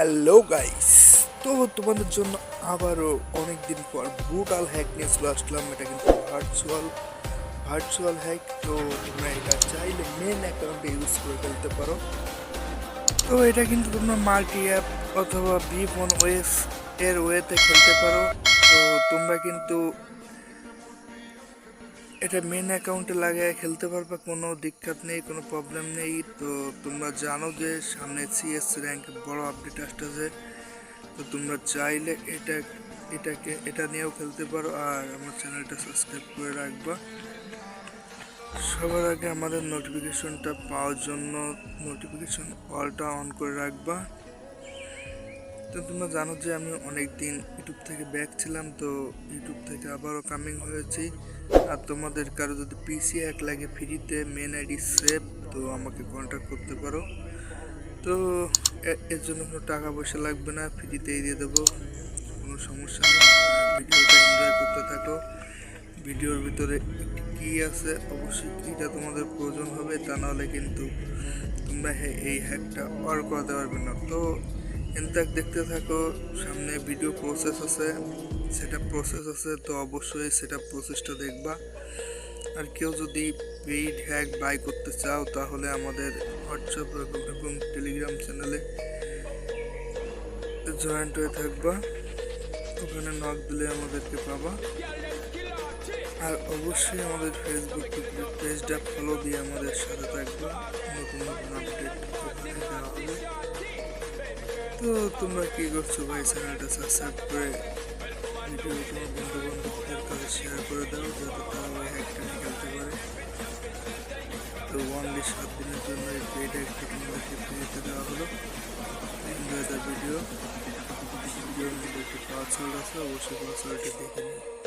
Hello guys তো তোমাদের জন্য আবারও অনেক দিন পর ব্রুটাল হ্যাক নিয়ে চলে আসলাম। এটা কিন্তু ভার্চুয়াল ভার্চুয়াল হ্যাক তো তোমরা এটা চাইলে মেন অ্যাকাউন্টে ইউজ করে ফেলতে পারো। তো এটা কিন্তু তোমরা মাল্টি অ্যাপ অথবা বি ফোন ওয়েস এর ওয়েতে খেলতে পারো। তো তোমরা কিন্তু এটা মেন অ্যাকাউন্টে লাগিয়ে, খেলতে পারবে, কোনো দিক্কত নেই, কোনো প্রবলেম নেই। তো তোমরা জানো যে সামনে সিএস র্যাঙ্ক বড় আপডেট আসতেছে। তো তোমরা চাইলে এটা, এটাকে, এটা নিয়েও খেলতে পারো আর আমার চ্যানেলটা সাবস্ক্রাইব করে রাখবা। সবার আগে আমাদের নোটিফিকেশনটা পাওয়ার জন্য নোটিফিকেশন অলটা অন করে রাখবা। তো তোমরা জানো যে আমি অনেক দিন ইউটিউব থেকে ব্যাক ছিলাম, তো ইউটিউব থেকে আবারও কামিং হয়েছি। আর তোমাদের কারও যদি পিসি এক লাগে ফ্রিতে মেন আইডি সেভ তো আমাকে কন্ট্যাক্ট করতে পারো। তো এর জন্য কোনো টাকা পয়সা লাগবে না ফ্রিতেই দিয়ে দেবো। কোনো সমস্যা নেই, ভিডিওটা এনজয় করতে থাকো। ভিডিওর ভিতরে কি আছে, অবশ্যই কিটা তোমাদের প্রয়োজন হবে, তা নাহলে কিন্তু তোমরা এই হ্যাকটা অর করাতে পারবে না। তো এনতাক দেখতে থাকো, সামনে ভিডিও প্রসেস আছে সেটা প্রসেস আছে, তো অবশ্যই সেটা প্রসেসটা দেখবা। আর কেউ যদি পেইড হ্যাক বাই করতে চাও, তাহলে আমাদের হোয়াটসঅ্যাপ এবং টেলিগ্রাম চ্যানেলে জয়েন্ট হয়ে থাকবা। ওখানে নক দিলে আমাদেরকে পাবা। আর অবশ্যই আমাদের ফেসবুক পেজটা ফলো দিয়ে আমাদের সাথে থাকবে। নতুন নতুন আপডেট ওখানে দেওয়া হবে। তো তোমরা কি করছ ভাই? চ্যানেলটা সাবস্ক্রাইব করে ভিডিও তোমার বন্ধু বান্ধবদের কাছে শেয়ার করে দাও, যাতে তারা ওই হ্যাকটা নিকালতে পারে। তো ওয়ানলি সাত দিনের জন্য এই পেটা একটু তোমরা তোমাদেরকে দিতে দেওয়া হলো। এনজয় দ্য ভিডিও ভিডিওর মধ্যে একটি পাসওয়ার্ড আছে, অবশ্যই পাসওয়ার্ডটি দেখে নিও।